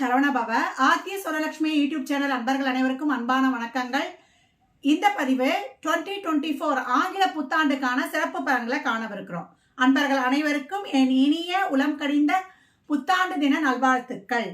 Saravanabhava Aathiya Suralakshmi YouTube channel அன்பர்கள் அனைவருக்கும் அன்பான வணக்கங்கள். இந்த பதிவு 2024 டுவெண்ட்டி ஃபோர் ஆங்கில புத்தாண்டுக்கான சிறப்பு பலன்களை காணவிருக்கிறோம். அன்பர்கள் அனைவருக்கும் என் இனிய உளம் கடிந்த புத்தாண்டு தின நல்வாழ்த்துக்கள்.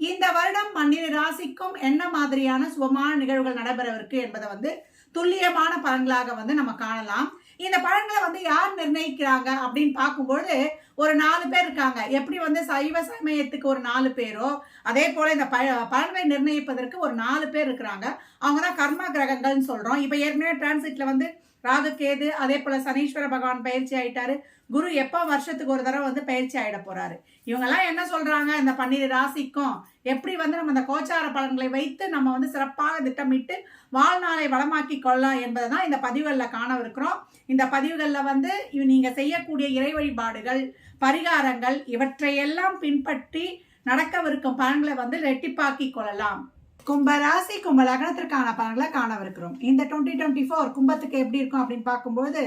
இந்த வருடம் பன்னிரு ராசிக்கும் என்ன மாதிரியான சுபமான நிகழ்வுகள் நடைபெறவிருக்கு என்பதை வந்து துல்லியமான பலன்களாக வந்து நம்ம காணலாம். இந்த பலன்களை வந்து யார் நிர்ணயிக்கிறாங்க அப்படின்னு பார்க்கும்பொழுது ஒரு நாலு பேர் இருக்காங்க. எப்படி வந்து சைவ சமயத்துக்கு ஒரு நாலு பேரோ அதே போல இந்த ப பலன்களை நிர்ணயிப்பதற்கு ஒரு நாலு பேர் இருக்கிறாங்க. அவங்க தான் கர்ம கிரகங்கள்னு சொல்றோம். இப்போ ஏற்கனவே டிரான்சிட்ல வந்து ராகு கேது அதே போல சனீஸ்வர பகவான் பயிற்சி ஆயிட்டாரு. குரு எப்போ வருஷத்துக்கு ஒரு தடவை வந்து பயிற்சி ஆயிட போறாரு. இவங்கெல்லாம் என்ன சொல்றாங்க? இந்த பன்னிரு ராசிக்கும் எப்படி வந்து நம்ம இந்த கோச்சார பலன்களை வைத்து நம்ம வந்து சிறப்பாக திட்டமிட்டு வாழ்நாளை வளமாக்கி கொள்ளலாம் என்பதை தான் இந்த பதிவுகளில் காணவிருக்கிறோம். இந்த பதிவுகளில் வந்து இவ- நீங்க செய்யக்கூடிய இறை வழிபாடுகள் பரிகாரங்கள் இவற்றையெல்லாம் பின்பற்றி நடக்கவிருக்கும் பலன்களை வந்து ரெட்டிப்பாக்கி கொள்ளலாம். கும்பராசி கும்ப லக்னத்திற்கான பலன்களை காணவிருக்கிறோம். இந்த டுவெண்ட்டி டுவெண்ட்டி ஃபோர் கும்பத்துக்கு எப்படி இருக்கும் அப்படின்னு பார்க்கும்போது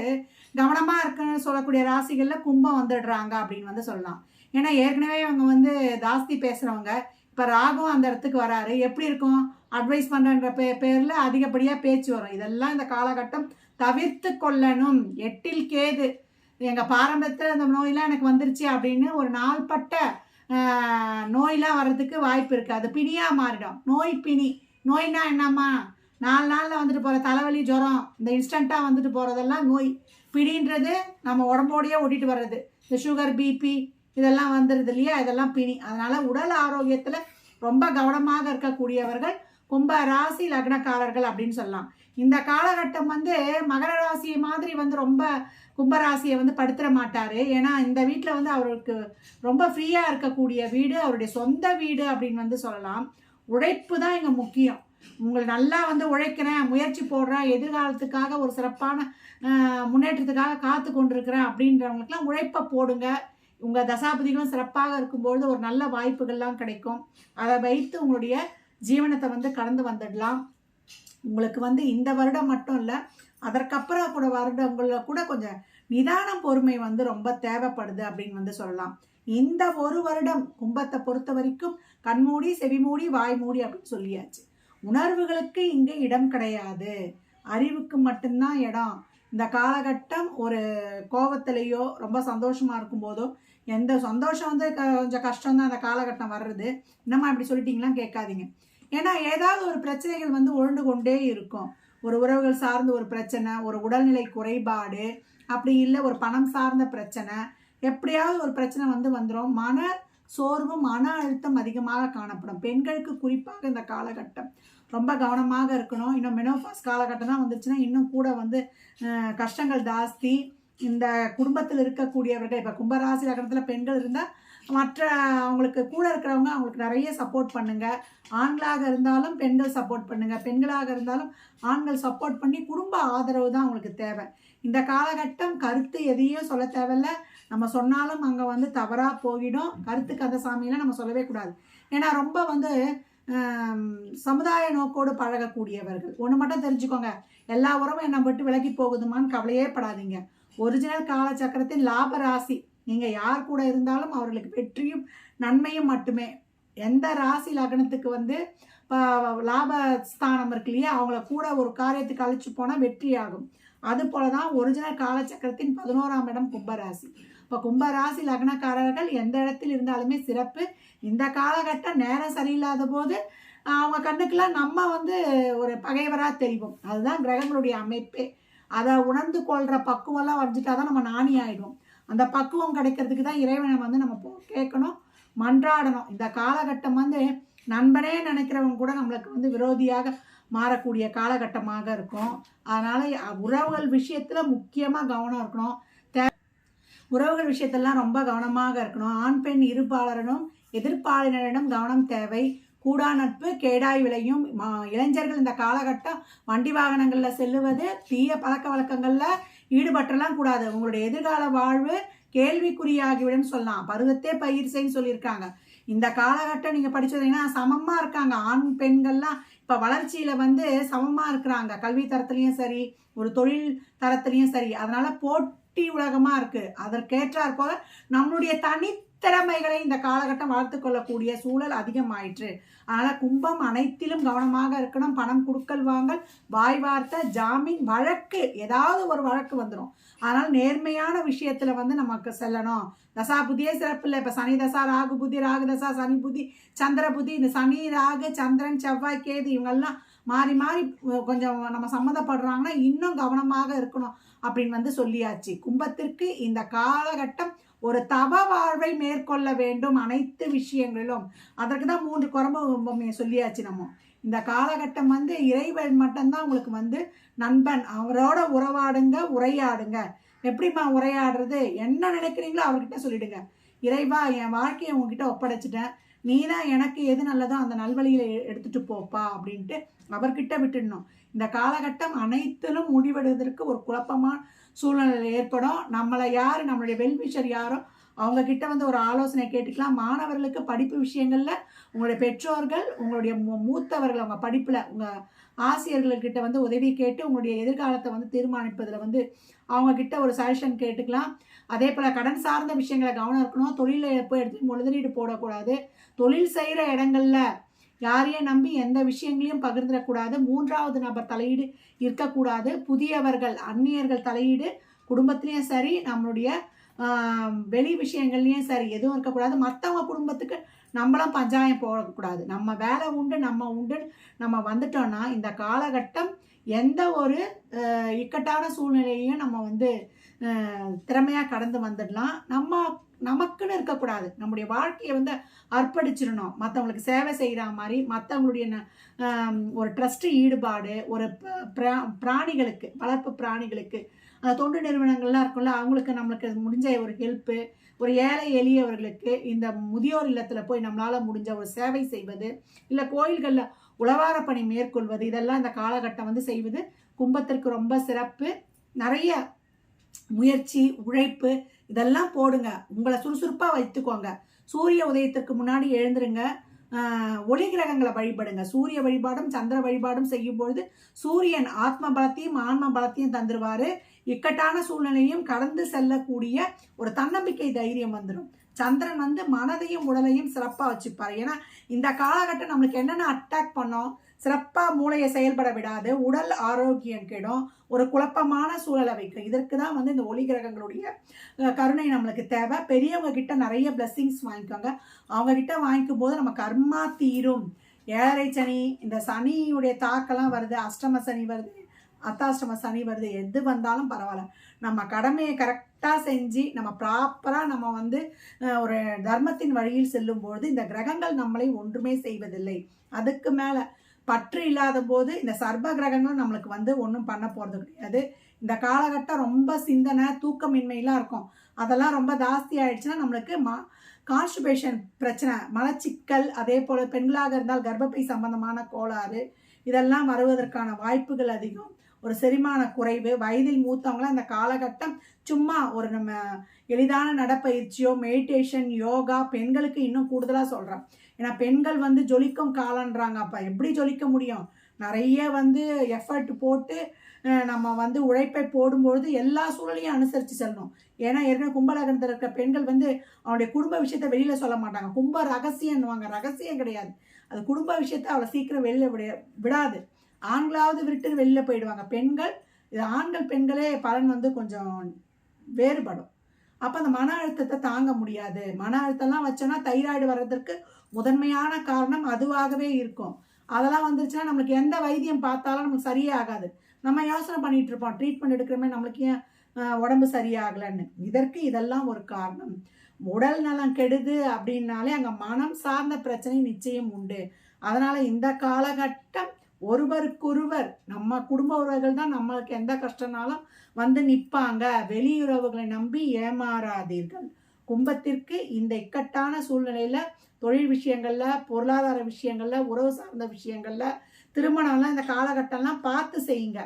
கவனமாக இருக்குன்னு சொல்லக்கூடிய ராசிகளில் கும்பம் வந்துடுறாங்க அப்படின்னு வந்து சொல்லலாம். ஏன்னா ஏற்கனவே அவங்க வந்து ஜாஸ்தி பேசுகிறவங்க இப்போ ராகும் அந்த இடத்துக்கு வராரு. எப்படி இருக்கும்? அட்வைஸ் பண்ணுறன்ற பே பேரில் அதிகப்படியாக பேச்சு வரும். இதெல்லாம் இந்த காலகட்டம் தவிர்த்து கொள்ளணும். எட்டில் கேது. எங்கள் பாரம்பரியத்தில் அந்த நோயெல்லாம் எனக்கு வந்துருச்சு அப்படின்னு ஒரு நாள்பட்ட நோயெலாம் நோயெல்லாம் வர்றதுக்கு வாய்ப்பு இருக்காது அது மாறிடும். நோய் பிணி. நோய்னா என்னம்மா? நாலு நாளில் வந்துட்டு போகிற தலைவலி ஜுரம் இந்த இன்ஸ்டண்ட்டாக வந்துட்டு போகிறதெல்லாம் நோய். பிடின்றது நம்ம உடம்போடையே ஓட்டிட்டு வர்றது. இந்த சுகர் பிபி இதெல்லாம் வந்துடுது இல்லையா? இதெல்லாம் பிணி. அதனால் உடல் ஆரோக்கியத்தில் ரொம்ப கவனமாக இருக்கக்கூடியவர்கள் கும்ப ராசி லக்னக்காரர்கள் அப்படின்னு சொல்லலாம். இந்த காலகட்டம் வந்து மகர ராசியை மாதிரி வந்து ரொம்ப கும்பராசியை வந்து படுத்துற மாட்டார். ஏன்னா இந்த வீட்டில் வந்து அவருக்கு ரொம்ப ஃப்ரீயாக இருக்கக்கூடிய வீடு அவருடைய சொந்த வீடு அப்படின்னு வந்து சொல்லலாம். உழைப்பு தான் இங்கே முக்கியம். உங்களை நல்லா வந்து உழைக்கிறேன் முயற்சி போடுறேன் எதிர்காலத்துக்காக ஒரு சிறப்பான முன்னேற்றத்துக்காக காத்து கொண்டிருக்கிறேன் அப்படின்றவங்களுக்குலாம் உழைப்பை போடுங்க. உங்கள் தசாபதிகளும் சிறப்பாக இருக்கும்பொழுது ஒரு நல்ல வாய்ப்புகள்லாம் கிடைக்கும். அதை வைத்து உங்களுடைய ஜீவனத்தை வந்து கடந்து வந்துடலாம். உங்களுக்கு வந்து இந்த வருடம் மட்டும் இல்லை அதற்கப்புறம் கூட வருடங்களில் கூட கொஞ்சம் நிதானம் பொறுமை வந்து ரொம்ப தேவைப்படுது அப்படின்னு வந்து சொல்லலாம். இந்த ஒரு வருடம் கும்பத்தை பொறுத்த வரைக்கும் கண்மூடி செவிமூடி வாய் மூடி அப்படின்னு சொல்லியாச்சு. உணர்வுகளுக்கு இங்கே இடம் கிடையாது. அறிவுக்கு மட்டும்தான் இடம். இந்த காலகட்டம் ஒரு கோபத்திலேயோ ரொம்ப சந்தோஷமாக இருக்கும்போதோ எந்த சந்தோஷம் வந்து க- கொஞ்சம் கஷ்டம் தான் அந்த காலகட்டம் வர்றது. என்னம்மா இப்படி சொல்லிட்டீங்களாம் கேட்காதீங்க. ஏன்னா ஏதாவது ஒரு பிரச்சனைகள் வந்து உருண்டு கொண்டே இருக்கும். ஒரு உறவுகள் சார்ந்த ஒரு பிரச்சனை ஒரு உடல்நிலை குறைபாடு அப்படி இல்லை ஒரு பணம் சார்ந்த பிரச்சனை எப்படியாவது ஒரு பிரச்சனை வந்து வந்துடும் மன சோர்வு மன அழுத்தம் அதிகமாக காணப்படும். பெண்களுக்கு குறிப்பாக இந்த காலகட்டம் ரொம்ப கவனமாக இருக்கணும். இன்னும் மெனோபாஸ் காலகட்டம் தான் வந்துச்சுன்னா இன்னும் கூட வந்து கஷ்டங்கள் ஜாஸ்தி. இந்த குடும்பத்தில் இருக்கக்கூடியவர்கள் இப்போ கும்பராசி லக்னத்தில் பெண்கள் இருந்தால் மற்ற அவங்களுக்கு கூட இருக்கிறவங்க அவங்களுக்கு நிறைய சப்போர்ட் பண்ணுங்க. ஆண்களாக இருந்தாலும் பெண்கள் சப்போர்ட் பண்ணுங்க. பெண்களாக இருந்தாலும் ஆண்கள் சப்போர்ட் பண்ணி குடும்ப ஆதரவு தான் அவங்களுக்கு தேவை. இந்த காலகட்டம் கருத்து எதையும் சொல்ல தேவையில்ல. நம்ம சொன்னாலும் அங்கே வந்து தவறாக போயிடும் கருத்து கதை சாமியெல்லாம் நம்ம சொல்லவே கூடாது. ஏன்னா ரொம்ப வந்து சமுதாய நோக்கோடு பழகக்கூடியவர்கள். ஒன்று மட்டும் தெரிஞ்சுக்கோங்க. எல்லா உறவும் என்னை விட்டு விலகி போகுதுமான்னு கவலையே படாதீங்க. ஒரிஜினல் காலச்சக்கரத்தின் லாப ராசி. நீங்கள் யார் கூட இருந்தாலும் அவர்களுக்கு வெற்றியும் நன்மையும் மட்டுமே. எந்த ராசி லக்னத்துக்கு வந்து லாபஸ்தானம் இருக்கு இல்லையா? அவங்கள கூட ஒரு காரியத்துக்கு அழைச்சி போனால் வெற்றி ஆகும் அது போல தான் ஒரிஜினல் காலச்சக்கரத்தின் பதினோராம் இடம் கும்பராசி. இப்போ கும்பராசி லக்னக்காரர்கள் எந்த இடத்தில் இருந்தாலுமே சிறப்பு. இந்த காலகட்டம் நேரம் சரியில்லாத போது அவங்க கண்ணுக்கெல்லாம் நம்ம வந்து ஒரு பகைவராக தெரிவோம். அதுதான் கிரகங்களுடைய அமைப்பே. அதை உணர்ந்து கொள்கிற பக்குவம்லாம் வரைஞ்சிட்டா தான் நம்ம நாணி ஆகிடும் அந்த பக்குவம் கிடைக்கிறதுக்கு தான் இறைவனை வந்து நம்ம போ கேட்கணும் மன்றாடணும். இந்த காலகட்டம் வந்து நண்பனே நினைக்கிறவங்க கூட நம்மளுக்கு வந்து விரோதியாக மாறக்கூடிய காலகட்டமாக இருக்கும். அதனால் உறவுகள் விஷயத்தில் முக்கியமாக கவனம் இருக்கணும். தே- உறவுகள் விஷயத்தெல்லாம் ரொம்ப கவனமாக இருக்கணும். ஆண் பெண் இருபாலரனும் எதிர்ப்பாளினரிடம் கவனம் தேவை. கூடா நட்பு கேடாய் விளையும். இளைஞர்கள் இந்த காலகட்டம் வண்டி வாகனங்களில் செல்லுவது தீய பழக்க வழக்கங்களில் ஈடுபட்டலாம் கூடாது. உங்களுடைய எதிர்கால வாழ்வு கேள்விக்குறியாகிவிடும் சொல்லலாம். பருவத்தே பயிர் சொல்லியிருக்காங்க. இந்த காலகட்டம் நீங்கள் படிச்சதுன்னா சமமாக இருக்காங்க. ஆண் பெண்கள்லாம் இப்போ வளர்ச்சியில் வந்து சமமாக இருக்கிறாங்க. கல்வி தரத்துலேயும் சரி ஒரு தொழில் தரத்துலேயும் சரி. அதனால் போட்டி உலகமாக இருக்குது அதற்கேற்றாற் போல நம்மளுடைய தனி திறமைகளை இந்த காலகட்டம் வளர்த்து கொள்ளக்கூடிய சூழல் அதிகமாயிற்று. அதனால கும்பம் அனைத்திலும் கவனமாக இருக்கணும். பணம் கொடுக்கல் வாங்கல் வாய் வார்த்தை ஜாமீன் வழக்கு ஏதாவது ஒரு வழக்கு வந்துடும் அதனால் நேர்மையான விஷயத்துல வந்து நமக்கு செல்லணும். தசா புதியே சிறப்பு இல்லை. இப்போ சனி தசா ராகு புதி ராகு தசா சனி புதி சந்திர புதி இந்த சனி ராகு சந்திரன் செவ்வாய் கேது இவங்கெல்லாம் மாறி மாறி கொஞ்சம் நம்ம சம்மந்தப்படுறாங்கன்னா இன்னும் கவனமாக இருக்கணும் அப்படின்னு வந்து சொல்லியாச்சு. கும்பத்திற்கு இந்த காலகட்டம் ஒரு தவ வாழ்வை மேற்கொள்ள வேண்டும் அனைத்து விஷயங்களிலும். அதற்கு தான் மூன்று குரம்பு சொல்லியாச்சு நம்ம. இந்த காலகட்டம் வந்து இறைவன் மட்டும்தான் உங்களுக்கு வந்து நண்பன். அவரோட உறவாடுங்க உரையாடுங்க. எப்படிம்மா உரையாடுறது? என்ன நினைக்கிறீங்களோ அவர்கிட்ட சொல்லிடுங்க. இறைவா என் வாழ்க்கையை உங்ககிட்ட ஒப்படைச்சிட்டேன். நீ தான் எனக்கு எது நல்லதோ அந்த நல்வழியில் எடுத்துட்டு போப்பா அப்படின்ட்டு அவர்கிட்ட விட்டுடணும். இந்த காலகட்டம் அனைத்திலும் முடிவெடுவதற்கு ஒரு குழப்பமான சூழ்நிலை ஏற்படும். நம்மளை யார் நம்மளுடைய வெல்விஷர் யாரோ அவங்க கிட்ட வந்து ஒரு ஆலோசனை கேட்டுக்கலாம். மாணவர்களுக்கு படிப்பு விஷயங்களில் உங்களுடைய பெற்றோர்கள் உங்களுடைய மூத்தவர்கள் அவங்க படிப்பில் உங்கள் ஆசிரியர்கள்கிட்ட வந்து உதவி கேட்டு உங்களுடைய எதிர்காலத்தை வந்து தீர்மானிப்பதில் வந்து அவங்க கிட்ட ஒரு சஜஷன் கேட்டுக்கலாம். அதே போல் கடன் சார்ந்த விஷயங்களை கவனம் இருக்கணும். தொழிலில் போய் எடுத்து முதலீடு போடக்கூடாது. தொழில் செய்கிற இடங்களில் யாரையும் நம்பி எந்த விஷயங்களையும் பகிர்ந்துடக்கூடாது. மூன்றாவது நபர் தலையீடு இருக்கக்கூடாது. புதியவர்கள் அந்நியர்கள் தலையீடு குடும்பத்துலேயும் சரி நம்மளுடைய வெளி விஷயங்கள்லையும் சரி எதுவும் இருக்கக்கூடாது. மற்றவங்க குடும்பத்துக்கு நம்மளும் பஞ்சாயம் போகக்கூடாது நம்ம வேலை உண்டு நம்ம உண்டு. நம்ம வந்துட்டோம்னா இந்த காலகட்டம் எந்த ஒரு இக்கட்டான சூழ்நிலையையும் நம்ம வந்து திறமையாக கடந்து வந்துடலாம். நம்ம நமக்குன்னு இருக்கக்கூடாது. நம்முடைய வாழ்க்கையை வந்து அர்ப்பணிச்சிடணும். மற்றவங்களுக்கு சேவை செய்கிற மாதிரி மற்றவங்களுடைய ந- ஒரு ட்ரஸ்ட் ஈடுபாடு ஒரு ப- பிரா- பிராணிகளுக்கு வளர்ப்பு பிராணிகளுக்கு தொண்டு நிறுவனங்கள்லாம் இருக்கும்ல அவங்களுக்கு நம்மளுக்கு முடிஞ்ச ஒரு ஹெல்ப்பு ஒரு ஏழை எளியவர்களுக்கு இந்த முதியோர் இல்லத்தில் போய் நம்மளால் முடிஞ்ச ஒரு சேவை செய்வது இல்லை கோயில்களில் உழவார பணி மேற்கொள்வது இதெல்லாம் இந்த காலகட்டம் வந்து செய்வது கும்பத்திற்கு ரொம்ப சிறப்பு. நிறைய முயற்சி உழைப்பு இதெல்லாம் போடுங்க. உங்களை சுறுசுறுப்பாக வைத்துக்கோங்க. சூரிய உதயத்திற்கு முன்னாடி எழுந்துருங்க. ஒளி கிரகங்களை வழிபடுங்க. சூரிய வழிபாடும் சந்திர வழிபாடும் செய்யும் பொழுது சூரியன் ஆத்ம பலத்தையும் ஆன்ம பலத்தையும் தந்துருவாரு. இக்கட்டான சூழ்நிலையும் கடந்து செல்லக்கூடிய ஒரு தன்னம்பிக்கை தைரியம் வந்துடும் சந்திரன் வந்து மனதையும் உடலையும் சிறப்பாக வச்சுப்பார். ஏன்னா இந்த காலகட்டம் நம்மளுக்கு என்னென்ன அட்டாக் பண்ணோம்? சிறப்பாக மூளையை செயல்பட விடாது. உடல் ஆரோக்கியம் கெடும். ஒரு குழப்பமான சூழலை வைக்கும். இதற்கு தான் வந்து இந்த ஒளி கிரகங்களுடைய கருணை நம்மளுக்கு தேவை. பெரியவங்க கிட்ட நிறைய பிளஸ்ஸிங்ஸ் வாங்கிக்கோங்க. அவங்க கிட்ட வாங்கிக்கும் போது நம்ம கர்மா தீரும். ஏழரை சனி இந்த சனியுடைய தாக்கெல்லாம் வருது அஷ்டம சனி வருது அத்தாஷ்டம சனி வருது. எது வந்தாலும் பரவாயில்ல. நம்ம கடமையை கரெக்டாக செஞ்சு நம்ம ப்ராப்பராக நம்ம வந்து ஒரு தர்மத்தின் வழியில் செல்லும்போது இந்த கிரகங்கள் நம்மளை ஒன்றுமே செய்வதில்லை. அதுக்கு மேலே பற்று இல்லாத போது இந்த சர்ப கிரகங்களும் நம்மளுக்கு வந்து ஒன்றும் பண்ண போகிறது கிடையாது. இந்த காலகட்டம் ரொம்ப சிந்தனை தூக்கமின்மையெல்லாம் இருக்கும். அதெல்லாம் ரொம்ப ஜாஸ்தி ஆயிடுச்சுன்னா நம்மளுக்கு மா கான்ஸ்டிபேஷன் பிரச்சனை மலச்சிக்கல் அதே போல் பெண்களாக இருந்தால் கர்ப்பப்பை சம்பந்தமான கோளாறு இதெல்லாம் வருவதற்கான வாய்ப்புகள் அதிகம். ஒரு செரிமான குறைவு வயதில் மூத்தவங்களாம் அந்த காலகட்டம் சும்மா ஒரு நம்ம எளிதான நடப்பயிற்சியோ மெடிடேஷன் யோகா பெண்களுக்கு இன்னும் கூடுதலாக சொல்கிறேன் ஏன்னா பெண்கள் வந்து ஜொலிக்கும் காலன்றாங்க அப்போ எப்படி ஜொலிக்க முடியும்? நிறைய வந்து எஃபர்ட் போட்டு நம்ம வந்து உழைப்பை போடும்பொழுது எல்லா சூழலையும் அனுசரித்து செல்லணும். ஏன்னா ஏற்கனவே கும்பலகனத்தில் இருக்கிற பெண்கள் வந்து அவனுடைய குடும்ப விஷயத்தை வெளியில் சொல்ல மாட்டாங்க. கும்ப ரகசியம்னுவாங்க ரகசியம் கிடையாது. அது குடும்ப விஷயத்தை அவ்வளோ சீக்கிரம் வெளியில் விட விடாது. ஆண்களாவது விட்டு வெளியில் போயிடுவாங்க. பெண்கள் இது ஆண்கள் பெண்களே பலன் வந்து கொஞ்சம் வேறுபடும். அப்போ அந்த மன அழுத்தத்தை தாங்க முடியாது. மன அழுத்தம்லாம் வச்சோன்னா தைராய்டு வர்றதற்கு முதன்மையான காரணம் அதுவாகவே இருக்கும். அதெல்லாம் வந்துருச்சுன்னா நம்மளுக்கு எந்த வைத்தியம் பார்த்தாலும் நமக்கு சரியே ஆகாது. நம்ம யோசனை பண்ணிட்டு இருப்போம். ட்ரீட்மெண்ட் எடுக்கிறமே நம்மளுக்கு ஏன் உடம்பு சரியாகலைன்னு. இதற்கு இதெல்லாம் ஒரு காரணம். உடல் நலம் கெடுது அப்படின்னாலே அங்கே மனம் சார்ந்த பிரச்சனை நிச்சயம் உண்டு. அதனால் இந்த காலகட்டம் ஒருவருக்கொருவர் நம்ம குடும்ப உறவுகள் தான் நம்மளுக்கு எந்த கஷ்டனாலும் வந்து நிற்பாங்க வெளியுறவுகளை நம்பி ஏமாறாதீர்கள். கும்பத்திற்கு இந்த இக்கட்டான சூழ்நிலையில் தொழில் விஷயங்களில் பொருளாதார விஷயங்களில் உறவு சார்ந்த விஷயங்களில் திருமணம்லாம் இந்த காலகட்டம்லாம் பார்த்து செய்யுங்க.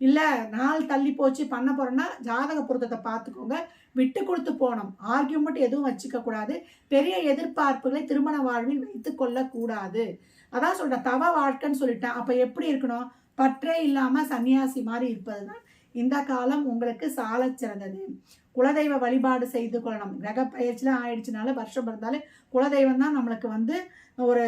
இல்லை நாள் தள்ளி போச்சு பண்ண போகிறோன்னா ஜாதக பொருத்தத்தை பார்த்துக்கோங்க. விட்டு கொடுத்து போகணும். ஆர்கியூமெண்ட் எதுவும் வச்சுக்க கூடாது. பெரிய எதிர்பார்ப்புகளை திருமண வாழ்வில் வைத்து கொள்ளக்கூடாது. அதான் சொல்கிறேன் தவ வாழ்க்கைன்னு சொல்லிட்டேன். அப்போ எப்படி இருக்கணும்? பற்றே இல்லாமல் சன்னியாசி மாதிரி இருப்பது தான் இந்த காலம் உங்களுக்கு சாலச் சிறந்தது. குலதெய்வ வழிபாடு செய்து கொள்ளணும். கிரக பயிற்சிலாம் ஆயிடுச்சுனால வருஷம் பிறந்தாலே குலதெய்வம் தான் நம்மளுக்கு வந்து ஒரு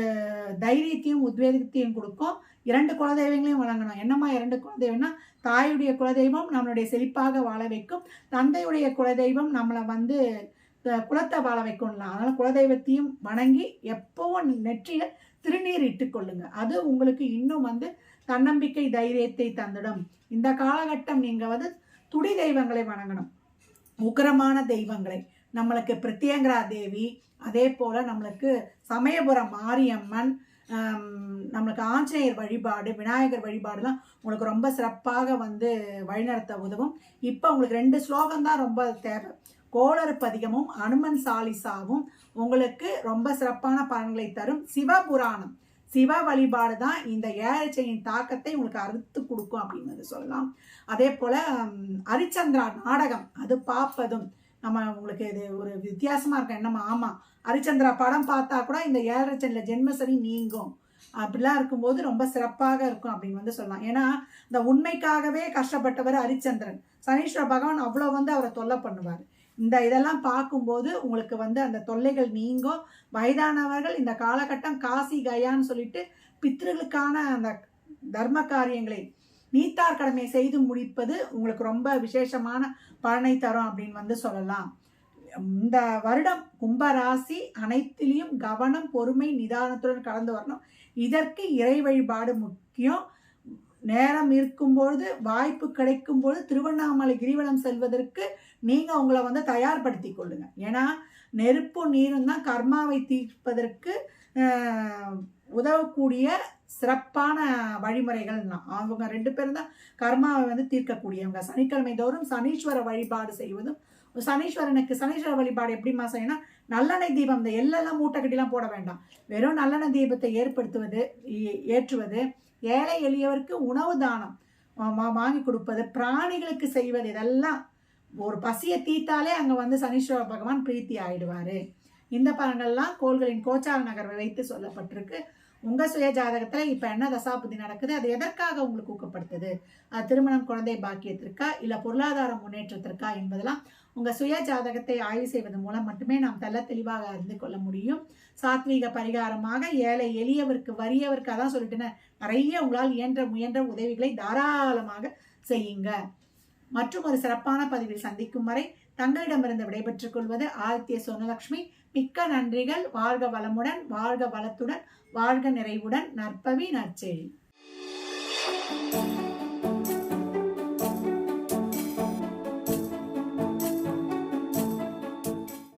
தைரியத்தையும் உத்வேகத்தையும் கொடுக்கும். இரண்டு குலதெய்வங்களையும் வழங்கணும். என்னம்மா இரண்டு குலதெய்வம்னா தாயுடைய குலதெய்வம் நம்மளுடைய செழிப்பாக வாழ வைக்கும். தந்தையுடைய குலதெய்வம் நம்மளை வந்து குலத்தை வாழ வைக்கணும்லாம் அதனால் குலதெய்வத்தையும் வணங்கி எப்போவும் நெற்றியில் திருநீர் இட்டுக்கொள்ளுங்க அது உங்களுக்கு இன்னும் வந்து தன்னம்பிக்கை தைரியத்தை தந்துடும். இந்த காலகட்டம் நீங்கள் வந்து துடி தெய்வங்களை வணங்கணும். உக்கரமான தெய்வங்களை. நம்மளுக்கு பிரத்யங்கரா தேவி அதே போல் நம்மளுக்கு சமயபுரம் மாரியம்மன் நம்மளுக்கு ஆஞ்சநேயர் வழிபாடு விநாயகர் வழிபாடுலாம் உங்களுக்கு ரொம்ப சிறப்பாக வந்து வழிநடத்த உதவும். இப்போ உங்களுக்கு ரெண்டு ஸ்லோகம் தான் ரொம்ப தேவை. கோளறு பதிகமும் அனுமன் சாலிசாவும் உங்களுக்கு ரொம்ப சிறப்பான பலன்களை தரும். சிவபுராணம். சிவ வழிபாடு தான் இந்த ஏழச்சையின் தாக்கத்தை உங்களுக்கு அறுத்து கொடுக்கும் அப்படின்னு சொல்லலாம். அதே போல் ஹரிச்சந்திரா நாடகம். அது பார்ப்பதும் நம்ம உங்களுக்கு இது ஒரு வித்தியாசமாக இருக்கும். என்னமா ஆமாம் ஹரிச்சந்திரா படம் பார்த்தா கூட இந்த ஏழரை சனில ஜென்மசனி நீங்கும். அப்படிலாம் இருக்கும்போது ரொம்ப சிறப்பாக இருக்கும் அப்படின்னு வந்து சொல்லலாம். ஏன்னா இந்த உண்மைக்காகவே கஷ்டப்பட்டவர் ஹரிச்சந்திரன் சனீஸ்வர பகவான் அவ்வளோ வந்து அவரை தொல்லை பண்ணுவார். இந்த இதெல்லாம் பார்க்கும்போது உங்களுக்கு வந்து அந்த தொல்லைகள் நீங்கும். வயதானவர்கள் இந்த காலகட்டம் காசி கயான்னு சொல்லிட்டு பித்ருகளுக்கான அந்த தர்ம காரியங்களை நீத்தார் கடமையை செய்து முடிப்பது உங்களுக்கு ரொம்ப விசேஷமான பலனை தரும் அப்படின்னு வந்து சொல்லலாம். இந்த வருடம் கும்பராசி அனைத்திலையும் கவனம் பொறுமை நிதானத்துடன் கலந்து வரணும். இதற்கு இறை வழிபாடு முக்கியம். நேரம் இருக்கும்பொழுது வாய்ப்பு கிடைக்கும் பொழுது திருவண்ணாமலை கிரிவலம் செல்வதற்கு நீங்கள் உங்களை வந்து தயார்படுத்தி கொள்ளுங்க. ஏன்னா நெருப்பும் நீரும் தான் கர்மாவை தீர்ப்பதற்கு உதவக்கூடிய சிறப்பான வழிமுறைகள் அவங்க ரெண்டு பேரும் தான் கர்மாவை வந்து தீர்க்கக்கூடியவங்க. சனிக்கிழமை தோறும் சனீஸ்வர வழிபாடு செய்வதும் சனீஸ்வரனுக்கு சனீஸ்வர வழிபாடு எப்படிமா செய்யணும் நல்லெண்ணெய் தீபம் இந்த எள்ளெல்லாம் மூட்டைக்கட்டிலாம் போட வேண்டாம். வெறும் நல்லெண்ணெய் தீபத்தை ஏற்படுத்துவது ஏற்றுவது ஏழை எளியவருக்கு உணவு தானம் வாங்கி கொடுப்பது பிராணிகளுக்கு செய்வது இதெல்லாம் ஒரு பசியை தீத்தாலே அங்கே வந்து சனீஸ்வர பகவான் பிரீத்தி ஆயிடுவார். இந்த பலன்கள்லாம் கோள்களின் கோச்சார நகர்வை வைத்து சொல்லப்பட்டிருக்கு. உங்க சுய ஜாதகத்துல இப்ப என்ன தசாபுதி நடக்குது? அது எதற்காக உங்களுக்கு ஊக்கப்படுத்துது? அது திருமணம் குழந்தை பாக்கியத்திற்கா? இல்ல பொருளாதார முன்னேற்றத்திற்கா என்பதெல்லாம் உங்க சுய ஜாதகத்தை ஆய்வு செய்வதன் மூலம் மட்டுமே நாம் தெல்ல தெளிவாக அறிந்து கொள்ள முடியும். சாத்வீக பரிகாரமாக ஏழை எளியவருக்கு வறியவருக்கு அதான் சொல்லிட்டுன நிறைய உங்களால் இயன்ற முயன்ற உதவிகளை தாராளமாக செய்யுங்க. மற்றும் ஒரு சிறப்பான பதிவில் சந்திக்கும் வரை தங்களிடமிருந்து விடைபெற்றுக் கொள்வது ஆதித்ய சோனலட்சுமி மிக்க நன்றிகள். வாழ்க வளமுடன் வாழ்க வளத்துடன் வாழ்க நிறைவுடன். நற்பவி நற்செழி